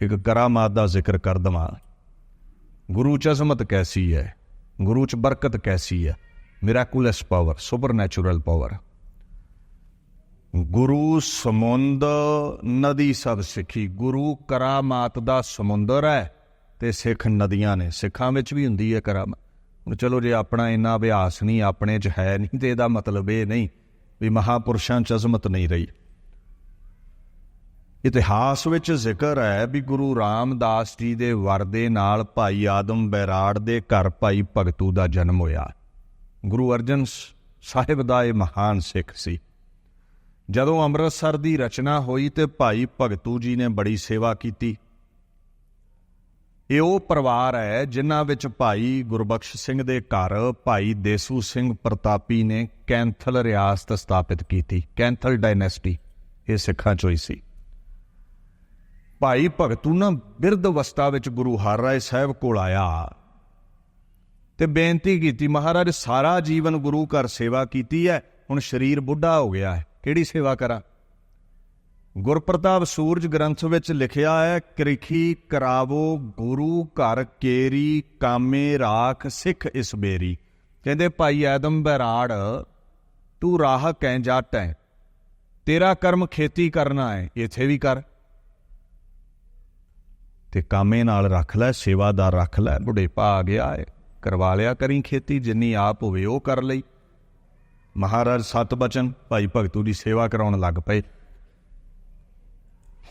ਇੱਕ ਕਰਾਮਾਤ ਦਾ ਜ਼ਿਕਰ ਕਰ ਦਵਾਂ। ਗੁਰੂ ਚ ਅਜ਼ਮਤ ਕੈਸੀ ਹੈ? ਗੁਰੂ ਚ ਬਰਕਤ ਕੈਸੀ ਹੈ? ਮਿਰਾਕੂਲਸ ਪਾਵਰ ਸੁਪਰਨੈਚੁਰਲ ਪਾਵਰ ਗੁਰੂ ਸਮੁੰਦ, ਨਦੀ ਸਭ ਸਿੱਖੀ। ਗੁਰੂ ਕਰਾਮਾਤ ਦਾ ਸਮੁੰਦਰ ਹੈ ਤੇ ਸਿੱਖ ਨਦੀਆਂ ਨੇ। ਸਿੱਖਾਂ ਵਿੱਚ ਵੀ ਹੁੰਦੀ ਹੈ ਕਰਾਮਾਤ। ਹੁਣ ਚਲੋ ਜੇ ਆਪਣਾ ਇੰਨਾ ਅਭਿਆਸ ਨਹੀਂ, ਆਪਣੇ 'ਚ ਹੈ ਨਹੀਂ ਤੇ ਇਹਦਾ ਮਤਲਬ ਇਹ ਨਹੀਂ ਵੀ ਮਹਾਪੁਰਸ਼ਾਂ 'ਚ ਅਜ਼ਮਤ ਨਹੀਂ ਰਹੀ। ਇਤਿਹਾਸ ਵਿੱਚ ਜ਼ਿਕਰ ਹੈ ਵੀ ਗੁਰੂ ਰਾਮਦਾਸ ਜੀ ਦੇ ਵਰ ਦੇ ਨਾਲ ਭਾਈ ਆਦਮ ਬੈਰਾੜ ਦੇ ਘਰ ਭਾਈ ਭਗਤੂ ਦਾ ਜਨਮ ਹੋਇਆ। ਗੁਰੂ ਅਰਜਨ ਸਾਹਿਬ ਦਾ ਇਹ ਮਹਾਨ ਸਿੱਖ ਸੀ। ਜਦੋਂ ਅੰਮ੍ਰਿਤਸਰ ਦੀ ਰਚਨਾ ਹੋਈ ਤੇ ਭਾਈ ਭਗਤੂ ਜੀ ਨੇ ਬੜੀ ਸੇਵਾ ਕੀਤੀ। ਇਹ ਉਹ ਪਰਿਵਾਰ ਹੈ ਜਿਨ੍ਹਾਂ ਵਿੱਚ ਭਾਈ ਗੁਰਬਖਸ਼ ਸਿੰਘ ਦੇ ਘਰ, ਭਾਈ ਦੇਸੂ ਸਿੰਘ ਪ੍ਰਤਾਪੀ ਨੇ ਕੈਂਥਲ ਰਿਆਸਤ ਸਥਾਪਿਤ ਕੀਤੀ, ਕੈਂਥਲ ਡਾਇਨੈਸਟੀ। ਇਹ ਸਿੱਖਾਂ ਚੋਂ ਹੀ ਸੀ। ਭਾਈ ਭਗਤੂ ਨਾ ਬਿਰਧ ਅਵਸਥਾ ਵਿੱਚ ਗੁਰੂ ਹਰ ਰਾਏ ਸਾਹਿਬ ਕੋਲ ਆਇਆ ਤੇ ਬੇਨਤੀ ਕੀਤੀ, ਮਹਾਰਾਜ, ਸਾਰਾ ਜੀਵਨ ਗੁਰੂ ਘਰ ਸੇਵਾ ਕੀਤੀ ਹੈ ਹੁਣ ਸਰੀਰ ਬੁੱਢਾ ਹੋ ਗਿਆ ਹੈ ਕਿਹੜੀ ਸੇਵਾ ਕਰਾਂ? ਗੁਰਪ੍ਰਤਾਪ ਸੂਰਜ ਗ੍ਰੰਥ ਵਿੱਚ ਲਿਖਿਆ ਹੈ ਕ੍ਰਿਖੀ ਕਰਾਵੋ ਗੁਰੂ ਘਰ ਕੇਰੀ, ਕਾਮੇ ਰਾਖ ਸਿੱਖ ਇਸ ਬੇਰੀ। ਕਹਿੰਦੇ, ਭਾਈ ਐਦਮ ਬੈਰਾੜ, ਤੂੰ ਰਾਹ ਕਹਿ ਜੱਟ? ਹੈ ਤੇਰਾ ਕਰਮ ਖੇਤੀ ਕਰਨਾ ਹੈ ਇੱਥੇ ਵੀ ਕਰ। ਤੇ ਕਾਮੇ ਨਾਲ ਰੱਖ ਲੈ ਸੇਵਾਦਾਰ ਰੱਖ ਲੈ, ਬੁਢੇਪਾ ਆ ਗਿਆ ਹੈ ਕਰਵਾ ਲਿਆ ਕਰੀ ਖੇਤੀ, ਜਿੰਨੀ ਆਪ ਹੋਵੇ ਉਹ ਕਰ ਲਈ। ਮਹਾਰਾਜ ਸਤ ਬਚਨ, ਭਾਈ ਭਗਤੂ ਦੀ ਸੇਵਾ ਕਰਾਉਣ ਲੱਗ ਪਏ।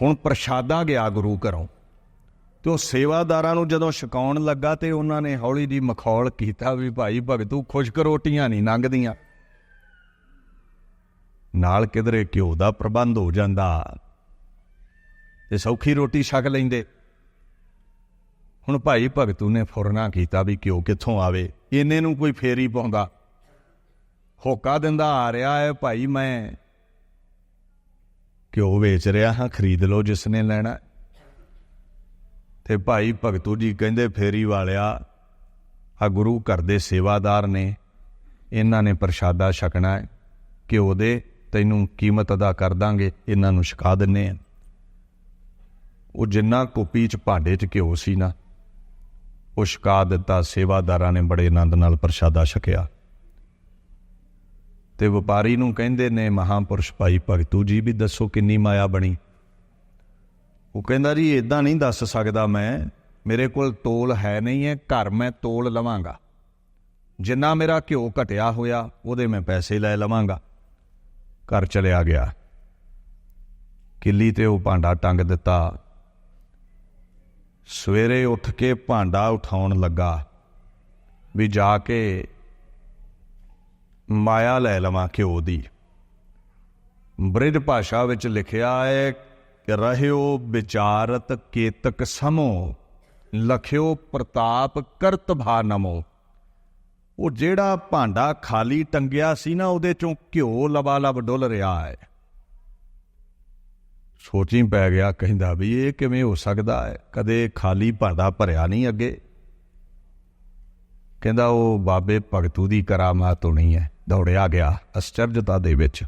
ਹੁਣ ਪ੍ਰਸ਼ਾਦਾ ਗਿਆ ਗੁਰੂ ਘਰੋਂ ਤੇ ਉਹ ਸੇਵਾਦਾਰਾਂ ਨੂੰ ਜਦੋਂ ਛਕਾਉਣ ਲੱਗਾ ਤੇ ਉਹਨਾਂ ਨੇ ਹੌਲੀ ਜੀ ਮਖੌਲ ਕੀਤਾ ਵੀ ਭਾਈ ਭਗਤੂ ਖੁਸ਼ਕ ਰੋਟੀਆਂ ਨਹੀਂ ਲੰਘਦੀਆਂ। ਨਾਲ ਕਿਧਰੇ ਘਿਓ ਦਾ ਪ੍ਰਬੰਧ ਹੋ ਜਾਂਦਾ ਤੇ ਸੌਖੀ ਰੋਟੀ ਛਕ ਲੈਂਦੇ। ਹੁਣ ਭਾਈ ਭਗਤੂ ਨੇ ਫੁਰਨਾ ਕੀਤਾ ਵੀ ਘਿਓ ਕਿੱਥੋਂ ਆਵੇ? ਇਹਨੇ ਨੂੰ ਕੋਈ ਫੇਰੀ ਪਾਉਂਦਾ। ਹੋਕਾ ਦਿੰਦਾ, ਆ ਰਿਹਾ ਹੈ ਭਾਈ ਮੈਂ। ਘਿਓ ਵੇਚ ਰਿਹਾ ਹਾਂ? ਖਰੀਦ ਲਓ ਜਿਸ ਨੇ ਲੈਣਾ ਤੇ ਭਾਈ ਭਗਤੂ ਜੀ ਕਹਿੰਦੇ, ਫੇਰੀ ਵਾਲਿਆ ਆ ਗੁਰੂ ਘਰ ਦੇ ਸੇਵਾਦਾਰ ਨੇ। ਇਹਨਾਂ ਨੇ ਪ੍ਰਸ਼ਾਦਾ ਛਕਣਾ ਹੈ। ਘਿਓ ਦੇ, ਤੈਨੂੰ ਕੀਮਤ ਅਦਾ ਕਰ ਦਾਂਗੇ। ਇਹਨਾਂ ਨੂੰ ਛਕਾ ਦਿੰਨੇ ਆ। ਉਹ ਜਿੰਨਾ ਕੋਪੀ ਚ ਭਾਂਡੇ ਚ ਘਿਓ ਸੀ ਨਾ ਉਹ ਛਕਾ ਦਿੱਤਾ, ਸੇਵਾਦਾਰਾਂ ਨੇ ਬੜੇ ਆਨੰਦ ਨਾਲ ਪ੍ਰਸ਼ਾਦਾ ਛਕਿਆ। ਤੇ ਵਪਾਰੀ ਨੂੰ ਕਹਿੰਦੇ ਨੇ, ਮਹਾਪੁਰਸ਼ ਭਾਈ ਭਗਤੂ ਜੀ ਵੀ ਦੱਸੋ ਕਿੰਨੀ ਮਾਇਆ ਬਣੀ? ਉਹ ਕਹਿੰਦਾ ਜੀ ਇਦਾਂ ਨਹੀਂ ਦੱਸ ਸਕਦਾ ਮੈਂ, ਮੇਰੇ ਕੋਲ ਤੋਲ ਹੈ ਨਹੀਂ ਹੈ, ਘਰ ਮੈਂ ਤੋਲ ਲਵਾਂਗਾ। ਜਿੰਨਾ ਮੇਰਾ ਘਿਓ ਘਟਿਆ ਹੋਇਆ, ਉਹਦੇ ਮੈਂ ਪੈਸੇ ਲੈ ਲਵਾਂਗਾ। ਘਰ ਚਲਿਆ ਗਿਆ। ਕਿੱਲੀ ਤੇ ਉਹ ਭਾਂਡਾ ਟੰਗ ਦਿੱਤਾ ਸਵੇਰੇ ਉੱਠ ਕੇ ਭਾਂਡਾ ਉਠਾਉਣ ਲੱਗਾ ਵੀ ਜਾ ਕੇ ਮਾਇਆ ਲੈ ਲਵਾਂ ਘਿਓ ਦੀ। ਬ੍ਰਿਜ ਭਾਸ਼ਾ ਵਿੱਚ ਲਿਖਿਆ ਹੈ ਕਿ ਰਹਿਓ ਵਿਚਾਰਤ ਕੇਤਕ ਸਮੋ, ਲਖਿਓ ਪ੍ਰਤਾਪ ਕਰਤ ਭਾ ਨਮੋ। ਉਹ ਜਿਹੜਾ ਭਾਂਡਾ ਖਾਲੀ ਟੰਗਿਆ ਸੀ ਨਾ, ਉਹਦੇ ਚੋਂ ਘਿਓ ਲਬਾ ਲਬ ਡੁੱਲ ਰਿਹਾ ਹੈ। ਸੋਚੀ ਪੈ ਗਿਆ, ਕਹਿੰਦਾ ਵੀ ਇਹ ਕਿਵੇਂ ਹੋ ਸਕਦਾ ਹੈ? ਕਦੇ ਖਾਲੀ ਭਾਂਡਾ ਭਰਿਆ ਨਹੀਂ ਅੱਗੇ? ਕਹਿੰਦਾ, ਉਹ ਬਾਬੇ ਭਗਤੂ ਦੀ ਕਰਾਮਾਤ ਹੋਣੀ ਹੈ। ਦੌੜਿਆ ਗਿਆ ਅਚਰਜਤਾ ਦੇ ਵਿੱਚ।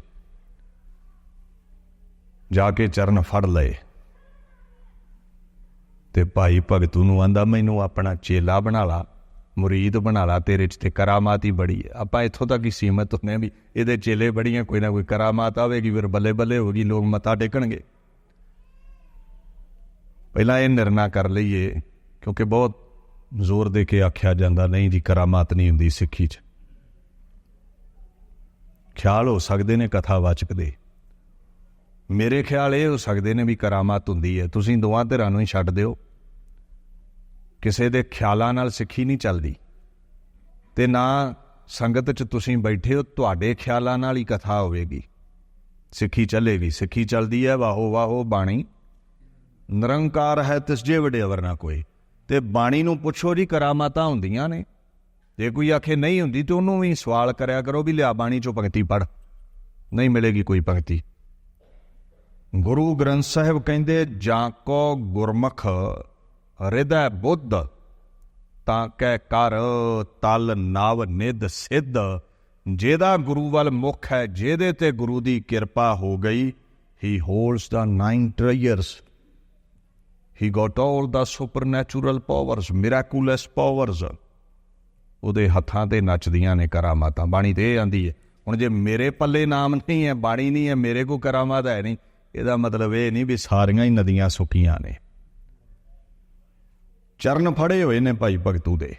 ਜਾ ਕੇ ਚਰਨ ਫੜ ਲਏ। ਤੇ ਭਾਈ ਭਗਤੂ ਨੂੰ ਆਂਦਾ, ਮੈਨੂੰ ਆਪਣਾ ਚੇਲਾ ਬਣਾ ਲਾ, ਮੁਰੀਦ ਬਣਾ ਲਾ, ਤੇਰੇ ਚ ਤੇ ਕਰਾਮਾਤ ਹੀ ਬੜੀ ਹੈ। ਆਪਾਂ ਇੱਥੋਂ ਤੱਕ ਹੀ ਸੀਮਤ ਹੁੰਨੇ ਵੀ ਇਹਦੇ ਚੇਲੇ ਬੜੀਆਂ, ਕੋਈ ਨਾ ਕੋਈ ਕਰਾਮਾਤ ਆਵੇਗੀ, ਫਿਰ ਬੱਲੇ ਬੱਲੇ ਹੋਗੀ ਲੋਕ ਮੱਥਾ ਟੇਕਣਗੇ। ਪਹਿਲਾਂ ਇਹ ਨਿਰਣਾ ਕਰ ਲਈਏ, ਕਿਉਂਕਿ ਬਹੁਤ ਜ਼ੋਰ ਦੇ ਕੇ ਆਖਿਆ ਜਾਂਦਾ, ਨਹੀਂ ਜੀ, ਕਰਾਮਾਤ ਨਹੀਂ ਹੁੰਦੀ ਸਿੱਖੀ 'ਚ। ਖਿਆਲ ਹੋ ਸਕਦੇ ਨੇ ਕਥਾਵਾਚਕ ਦੇ। ਮੇਰੇ ਖਿਆਲ ਇਹ ਹੋ ਸਕਦੇ ਨੇ ਵੀ ਕਰਾਮਾਤ ਹੁੰਦੀ ਹੈ। ਤੁਸੀਂ ਦੋਵਾਂ ਧਿਰਾਂ ਨੂੰ ਹੀ ਛੱਡ ਦਿਓ। ਕਿਸੇ ਦੇ ਖਿਆਲਾਂ ਨਾਲ ਸਿੱਖੀ ਨਹੀਂ ਚੱਲਦੀ। ਤੇ ਨਾ ਸੰਗਤ 'ਚ ਤੁਸੀਂ ਬੈਠੇ ਹੋ, ਤੁਹਾਡੇ ਖਿਆਲਾਂ ਨਾਲ ਹੀ ਕਥਾ ਹੋਵੇਗੀ। ਸਿੱਖੀ ਚੱਲੇਗੀ। ਸਿੱਖੀ ਚੱਲਦੀ ਹੈ ਵਾਹੋ ਵਾਹੋ ਬਾਣੀ। ਨਿਰੰਕਾਰ ਹੈ ਤਿਸ ਜੇ ਵਡੇਵਰ ਨਾ ਕੋਈ। ਤੇ ਬਾਣੀ ਨੂੰ ਪੁੱਛੋ ਜੀ, ਕਰਾਮਾਤਾਂ ਹੁੰਦੀਆਂ ਨੇ। ਜੇ ਕੋਈ ਆਖੇ ਨਹੀਂ ਹੁੰਦੀ ਤੇ ਉਹਨੂੰ ਵੀ ਸਵਾਲ ਕਰਿਆ ਕਰੋ ਵੀ ਲਿਆ ਬਾਣੀ ਚੋਂ ਪੰਕਤੀ ਪੜ ਨਹੀਂ ਮਿਲੇਗੀ ਕੋਈ ਪੰਕਤੀ ਗੁਰੂ ਗ੍ਰੰਥ ਸਾਹਿਬ ਕਹਿੰਦੇ, ਜਾਂ ਕੋ ਗੁਰਮਖ ਹਿਰਦੈ ਬੁੱਧ, ਤਾਂ ਕੈ ਕਰ ਤਲ ਨਵ ਨਿਦ ਸਿੱਧ। ਜਿਹਦਾ ਗੁਰੂ ਵੱਲ ਮੁਖ ਹੈ, ਜਿਹਦੇ ਤੇ ਗੁਰੂ ਦੀ ਕਿਰਪਾ ਹੋ ਗਈ he holds the 9 treasures he got all the supernatural powers miraculous powers ਉਹਦੇ ਹੱਥਾਂ ਤੇ ਨੱਚਦੀਆਂ ਨੇ ਕਰਾਮਾਤਾਂ। ਬਾਣੀ ਤੇ ਇਹ ਆਂਦੀ ਹੈ, ਹੁਣ ਜੇ ਮੇਰੇ ਪੱਲੇ ਨਾਮ ਨਹੀਂ ਹੈ, ਬਾਣੀ ਨਹੀਂ ਹੈ, ਮੇਰੇ ਕੋ ਕਰਾਮਾਤ ਹੈ ਨਹੀਂ, ਇਹਦਾ ਮਤਲਬ ਇਹ ਨਹੀਂ ਵੀ ਸਾਰੀਆਂ ਹੀ ਨਦੀਆਂ ਸੁੱਕੀਆਂ ਨੇ। ਚਰਨ ਫੜੇ ਹੋਏ ਨੇ ਭਾਈ ਭਗਤੂ ਦੇ।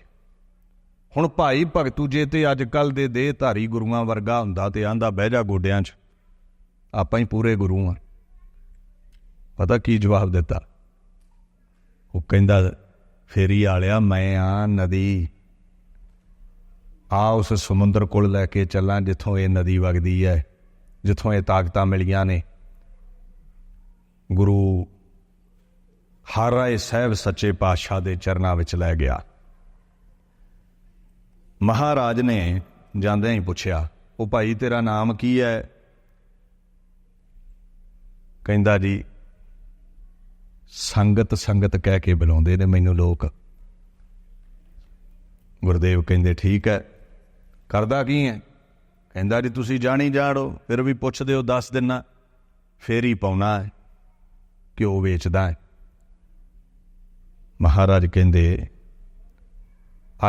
ਹੁਣ ਭਾਈ ਭਗਤੂ ਜੇ ਤੇ ਅੱਜ ਕੱਲ ਦੇ ਦੇਹ ਧਾਰੀ ਗੁਰੂਆਂ ਵਰਗਾ ਹੁੰਦਾ ਤੇ ਆਂਦਾ, ਬਹਿ ਜਾ ਗੋਡਿਆਂ 'ਚ, ਆਪਾਂ ਹੀ ਪੂਰੇ ਗੁਰੂ ਆ। ਪਤਾ ਕੀ ਜਵਾਬ ਦਿੱਤਾ? ਉਹ ਕਹਿੰਦਾ, ਫੇਰੀ ਆਲਿਆ ਮੈਂ ਆ ਨਦੀ। ਆ ਉਸ ਸਮੁੰਦਰ ਕੋਲ ਲੈ ਕੇ ਚੱਲਾਂ, ਜਿੱਥੋਂ ਇਹ ਨਦੀ ਵਗਦੀ ਹੈ ਜਿੱਥੋਂ ਇਹ ਤਾਕਤਾਂ ਮਿਲੀਆਂ ਨੇ। ਗੁਰੂ ਹਰ ਰਾਏ ਸਾਹਿਬ ਸੱਚੇ ਪਾਤਸ਼ਾਹ ਦੇ ਚਰਨਾਂ ਵਿੱਚ ਲੈ ਗਿਆ। ਮਹਾਰਾਜ ਨੇ ਜਾਂਦਿਆਂ ਹੀ ਪੁੱਛਿਆ, ਉਹ ਭਾਈ, ਤੇਰਾ ਨਾਮ ਕੀ ਹੈ ਕਹਿੰਦਾ ਜੀ ਸੰਗਤ ਸੰਗਤ ਕਹਿ ਕੇ ਬੁਲਾਉਂਦੇ ਨੇ ਮੈਨੂੰ ਲੋਕ। ਗੁਰਦੇਵ ਕਹਿੰਦੇ, ਠੀਕ ਹੈ, ਕਰਦਾ ਕੀ ਹੈ? ਕਹਿੰਦਾ, ਜੀ ਤੁਸੀਂ ਜਾਣੀ ਜਾੜੋ ਫਿਰ ਵੀ ਪੁੱਛਦੇ ਹੋ ਦੱਸ ਦਿਨਾ। ਫੇਰ ਹੀ ਪਾਉਣਾ ਹੈ ਕਿਉਂ ਵੇਚਦਾ ਹੈ। ਮਹਾਰਾਜ ਕਹਿੰਦੇ,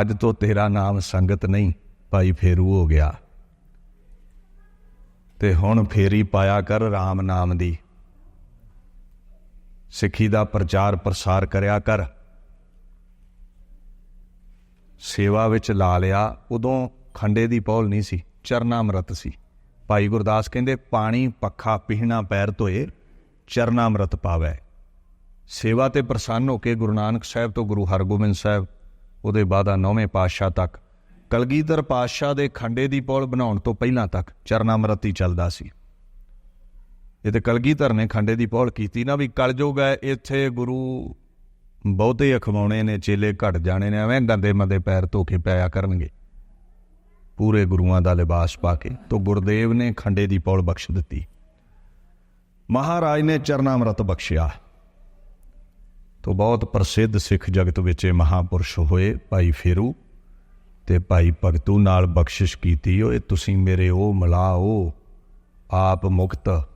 ਅੱਜ ਤੋਂ ਤੇਰਾ ਨਾਮ ਸੰਗਤ ਨਹੀਂ, ਭਾਈ ਫੇਰੂ ਹੋ ਗਿਆ। ਤੇ ਹੁਣ ਫੇਰੀ ਪਾਇਆ ਕਰ RAM ਨਾਮ ਦੀ। ਸਿੱਖੀ ਦਾ ਪ੍ਰਚਾਰ ਪ੍ਰਸਾਰ ਕਰਿਆ ਕਰ। ਸੇਵਾ ਵਿੱਚ ਲਾ ਲਿਆ, ਉਦੋਂ ਖੰਡੇ ਦੀ ਪੌਲ ਨਹੀਂ ਸੀ, ਚਰਨਾਮ੍ਰਤ ਸੀ। ਭਾਈ ਗੁਰਦਾਸ ਕਹਿੰਦੇ, ਪਾਣੀ, ਪੱਖਾ ਪੀਣਾ ਪੈਰ ਧੋਏ, ਚਰਨਾਮ੍ਰਿਤ ਪਾਵੇ। ਸੇਵਾ ਤੇ ਪ੍ਰਸੰਨ ਹੋ ਕੇ ਗੁਰੂ ਨਾਨਕ ਸਾਹਿਬ ਤੋਂ ਗੁਰੂ ਹਰਗੋਬਿੰਦ ਸਾਹਿਬ, ਉਹਦੇ ਬਾਅਦ ਨੌਵੇਂ ਪਾਤਸ਼ਾਹ ਤੱਕ। ਕਲਗੀਧਰ ਪਾਤਸ਼ਾਹ ਦੇ ਖੰਡੇ ਦੀ ਪੌਲ ਬਣਾਉਣ ਤੋਂ ਪਹਿਲਾਂ ਤੱਕ ਚਰਨਾਮ੍ਰਿਤ ਹੀ ਚੱਲਦਾ ਸੀ। ਇਹ ਤੇ ਕਲਗੀਧਰ ਨੇ ਖੰਡੇ ਦੀ ਪੌਲ ਕੀਤੀ ਨਾ ਵੀ ਕਲਯੁਗ ਹੈ ਇੱਥੇ ਗੁਰੂ ਬਹੁਤੇ ਅਖਵਾਉਣੇ ਨੇ, ਚੇਲੇ ਘਟ ਜਾਣੇ ਨੇ, ਐਵੇਂ ਗੰਦੇ ਮੰਦੇ ਪੈਰ ਧੋ ਕੇ ਪਿਆ ਕਰਨਗੇ। ਪੂਰੇ ਗੁਰੂਆਂ ਦਾ ਲਿਬਾਸ ਪਾ ਕੇ ਤੋਂ ਗੁਰਦੇਵ ਨੇ ਖੰਡੇ ਦੀ ਪੌਲ ਬਖਸ਼ ਦਿੱਤੀ। ਮਹਾਰਾਜ ਨੇ ਚਰਨਾਮ੍ਰਤ ਬਖਸ਼ਿਆ। ਤੋਂ ਬਹੁਤ ਪ੍ਰਸਿੱਧ ਸਿੱਖ ਜਗਤ ਵਿੱਚ ਇਹ ਮਹਾਪੁਰਸ਼ ਹੋਏ ਭਾਈ ਫੇਰੂ ਤੇ ਭਾਈ ਭਗਤੂ ਨਾਲ ਬਖਸ਼ਿਸ਼ ਕੀਤੀ, ਓਏ ਤੁਸੀਂ ਮੇਰੇ ਉਹ ਮਿਲਾਓ, ਆਪ ਮੁਕਤ।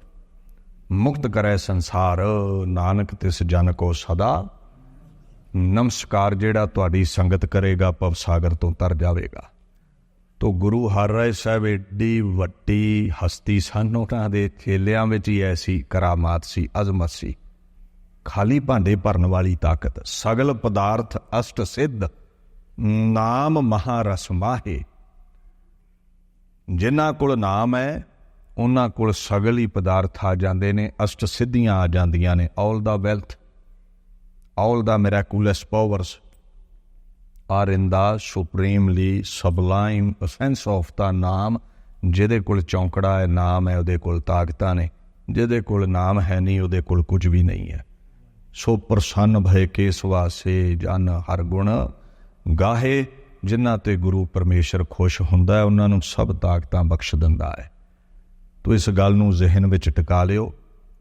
ਮੁਕਤ ਕਰੈ ਸੰਸਾਰ, ਨਾਨਕ ਤਿਸ ਜਨ ਕੋ ਸਦਾ। ਨਮਸਕਾਰ ਜਿਹੜਾ ਤੁਹਾਡੀ ਸੰਗਤ ਕਰੇਗਾ ਭਵ ਸਾਗਰ ਤੋਂ ਤਰ ਜਾਵੇਗਾ। ਤੋ ਗੁਰੂ ਹਰ ਰਾਏ ਸਾਹਿਬ ਏਡੀ ਵੱਡੀ ਹਸਤੀ ਸਨ, ਉਹਨਾਂ ਦੇ ਚੇਲਿਆਂ ਵਿੱਚ ਹੀ ਐਸੀ ਕਰਾਮਾਤ ਸੀ, ਅਜ਼ਮਤ ਸੀ। ਖਾਲੀ ਭਾਂਡੇ ਭਰਨ ਵਾਲੀ ਤਾਕਤ, ਸਗਲ ਪਦਾਰਥ ਅਸ਼ਟ ਸਿੱਧ, ਨਾਮ ਮਹਾਰਸ ਮਾਹੇ। ਜਿਨ੍ਹਾਂ ਕੋਲ ਨਾਮ ਹੈ ਉਹਨਾਂ ਕੋਲ ਸਗਲ ਹੀ ਪਦਾਰਥ ਆ ਜਾਂਦੇ ਨੇ, ਅਸ਼ਟ ਸਿੱਧੀਆਂ ਆ ਜਾਂਦੀਆਂ ਨੇ। All the wealth all the miraculous powers are in the supremely sublime essence of the Naam, ਜਿਹਦੇ ਕੋਲ ਚੌਂਕੜਾ ਹੈ, ਨਾਮ ਹੈ, ਉਹਦੇ ਕੋਲ ਤਾਕਤਾਂ ਨੇ। ਜਿਹਦੇ ਕੋਲ ਨਾਮ ਹੈ ਨਹੀਂ, ਉਹਦੇ ਕੋਲ ਕੁਝ ਵੀ ਨਹੀਂ ਹੈ। ਸੋ ਪ੍ਰਸੰਨ ਭਏ ਕੇਸ ਵਾਸੇ ਜਨ ਹਰ ਗੁਣ ਗਾਹੇ, ਜਿਨ੍ਹਾਂ ਤੇ ਗੁਰੂ ਪਰਮੇਸ਼ਰ ਖੁਸ਼ ਹੁੰਦਾ ਹੈ, ਉਹਨਾਂ ਨੂੰ ਸਭ ਤਾਕਤਾਂ ਬਖਸ਼ ਦਿੰਦਾ ਹੈ। ਤੋ ਇਸ ਗੱਲ ਨੂੰ ਜ਼ਿਹਨ ਵਿੱਚ ਟਿਕਾ ਲਿਓ।